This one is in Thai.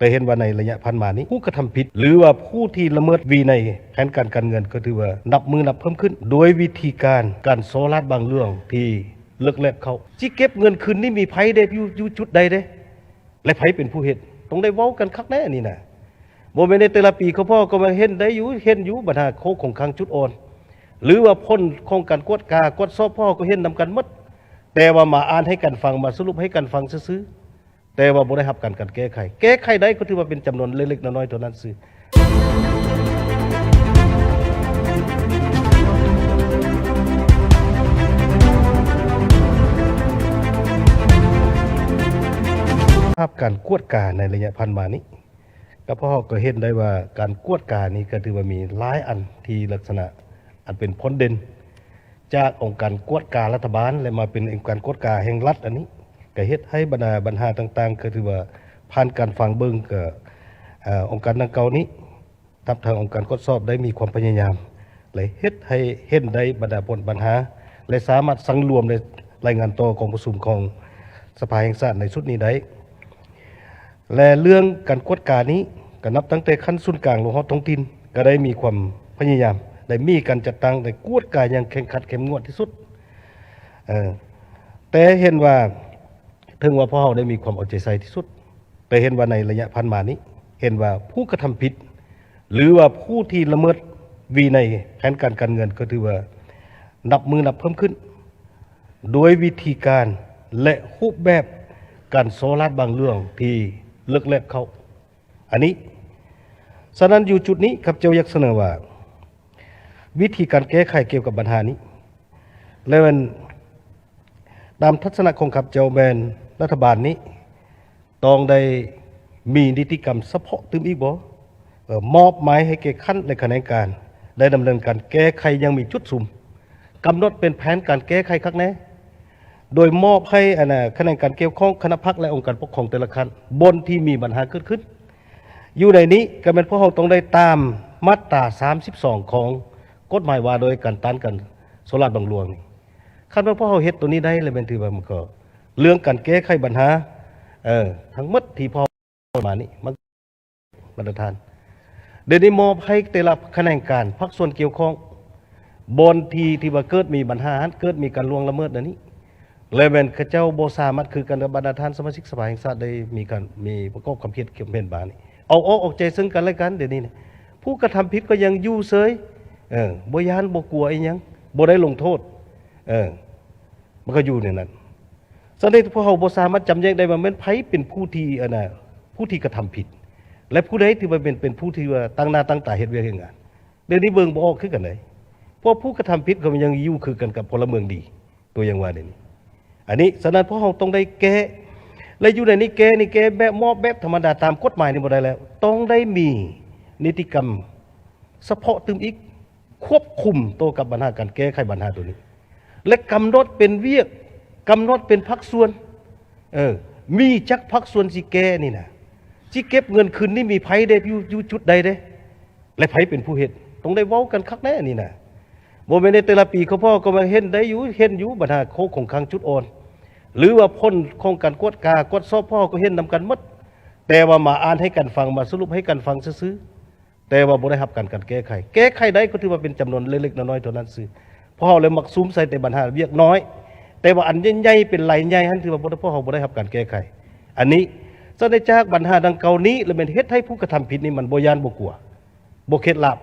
แต่เห็นว่าในระยะพันมานี้ผู้กระทำผิด หรือว่าผู้ที่ละเมิดวีในแผนการการเงินก็ถือว่านับมือนับเพิ่มขึ้น โดยวิธีการการโซลาดบางเรื่องที่เลิกแลกเขาที่เก็บเงินคืนนี่มีไผเด้อยู่อยู่จุดใดเด้และไผเป็นผู้เฮ็ดต้องได้เว้ากันคักแน่นี่นะบ่แม่นในแต่ละปีเขาพ่อก็มาเห็นได้อยู่เห็นอยู่บัดหาโคของคลังจุดอ่อนหรือว่าพ้นโครงการกวดกากวดซอบพ่อก็เห็นนำกันมดแต่ว่ามาอ่านให้กันฟังมาสรุปให้กันฟังซื่อ แต่ว่าบ่ได้รับการกันแก้ไข แก้ไขได้ก็ถือว่าเป็นจำนวนเล็กๆน้อยๆเท่านั้นซื่อภาพการกวดกาในระยะพันมานี้ก็พ่อก็เห็นได้ว่าการกวดกานี้ก็ถือว่ามีหลายอันที่ลักษณะอันเป็นพ้นเด่นจากองค์การกวดการรัฐบาลและมาเป็นองค์การกวดการแห่งรัฐอันนี้ ก็เฮ็ดให้บรรดาปัญหาต่างๆ ก็ถือว่าผ่านการฟังเบิ่งกับอองค์การดังเก่านี้ทับทางองค์การกดสอบได้มีความพยายามเลยเฮ็ดให้เห็นได้บรรดาผลปัญหา และสามารถสังรวมในรายงานต่อกองประชุมของสภาแห่งชาติในชุดนี้ได้และเรื่องการกวดการนี้ก็นับตั้งแต่ขั้นศูนย์กลางลงฮอดท้องถิ่นก็ได้มีความพยายามได้มีการจัดตั้งได้กวดการอย่างแข่งขันเข้มงวดที่สุดแต่เห็นว่า ถึงว่าพ่อเราได้มีความเอาใจใส่ที่สุด แต่เห็นว่าในระยะพันมานี้ เห็นว่าผู้กระทำผิด หรือว่าผู้ที่ละเมิดวีในแผนการการเงินก็ถือว่านับมือนับเพิ่มขึ้น โดยวิธีการและรูปแบบการโซลาดบางเรื่องที่เลิกแลกเขาอันนี้ฉะนั้นอยู่จุดนี้ครับเจ้าอยากเสนอว่า วิธีการแก้ไขเกี่ยวกับปัญหานี้ และมันตามทัศนะของขับเจ้าแมน รัฐบาลนี้ต้องได้มีนิติกรรมเฉพาะตึมอีกบ่มอบหมายให้แก่ขั้นในขณะการได้ดำเนินการแก้ไขยังมีจุดสุ่มกำหนดเป็นแผนการแก้ไขข้งแน่โดยมอบให้อนน่ะคณะการเกี่ยวข้องคณะพักและองค์การปกครองแต่ละคันบนที่มีปัญหาเกิดขึ้น อยู่ในนี้ก็เป็นพวกเราต้องได้ตามมาตรา 32 ของกฎหมายว่าโดยการต้านกันโซลาร์บางหลวงคันว่าพวกเราเฮ็ดตัวนี้ได้เลยเป็นถือว่ามันก็ เรื่องการแก้ไขปัญหาเออทั้งหมดที่พอมานี่มันมาตรฐานเดี๋ยวนี้มอบให้แต่ละคณะการพักส่วนเกี่ยวข้องบนทีที่ว่าเกิดมีปัญหาเกิดมีการล่วงละเมิดอันนี้เลยเป็นข้าเจ้าโบสามารถคือการบรรดาท่านสมาชิกสภาแห่งชาติได้มีการมีประกอบความคิดเกี่ยวกับเป็นบานี่เอาออกออกใจซึ่งกันและกันเดี๋ยวนี้เนี่ยผู้กระทำผิดก็ยังยู่เฉยเออบ่ยานบ่กลัวไอ้ยังบ่ได้ลงโทษ เออ มันก็อยู่ในนั้น สำหรับพวกเราบ่สามารถจำแยกได้ว่าแม่นไผเป็นผู้ที่อันน่ะผู้ที่กระทำผิด และผู้ใดที่ว่าเป็นเป็นผู้ที่ว่าตั้งหน้าตั้งตาเฮ็ดเวียกเฮ็ดงานเดี๋ยวนี้เบิ่งบ่ออกคือกันเลยเพราะผู้กระทำผิดก็มันยังอยู่คือกันกับพลเมืองดี ตัวอย่างว่าเดี๋ยวนี้ อันนี้ฉะนั้นพวกเราต้องได้แก้และอยู่ในนี้แก้นี่แก้แบบมอบแบบธรรมดาตามกฎหมายนี่บ่ได้แล้ว ต้องได้มีนิติกรรมเฉพาะตึมอีกควบคุมตัวกับปัญหาการแก้ไขปัญหาตัวนี้ และกำหนดเป็นเวียก กำหนดเป็นพักส่วน เออ มีจักพักส่วนสิแกนี่นะสิเก็บเงินคืนนี่มีไผได้อยู่อยู่จุดใดเด้ และไผเป็นผู้เฮ็ดต้องได้เว้ากันคักแน่นี่นะบ่แม่นในแต่ละปีเขาพ่อก็มาเห็นได้อยู่เห็นอยู่บัดาโคกของคังจุดอ่อน หรือว่าพ้นโครงการกวดกากวดซอบพ่อก็เห็นนำกันหมดแต่ว่ามาอ่านให้กันฟังมาสรุปให้กันฟังซื่อแต่ว่าบ่ได้รับการกันแก้ไข แก้ไขได้ก็ถือว่าเป็นจำนวนเล็กๆน้อยๆเท่านั้นซื่อพ่อเลยมักซุ้มใส่แต่ปัญหาเวียกน้อย แต่ว่าอันใหญ่ๆเป็นลายใหญ่ฮั่นถือว่าพ่อเขาบ่ได้รับการแก้ไข อันนี้ซะได้จากปัญหาดังเก่านี้แล้วเป็นเฮ็ดให้ผู้กระทำผิดนี่มันบ่ยานบ่กลัวบ่เคล็ดลับ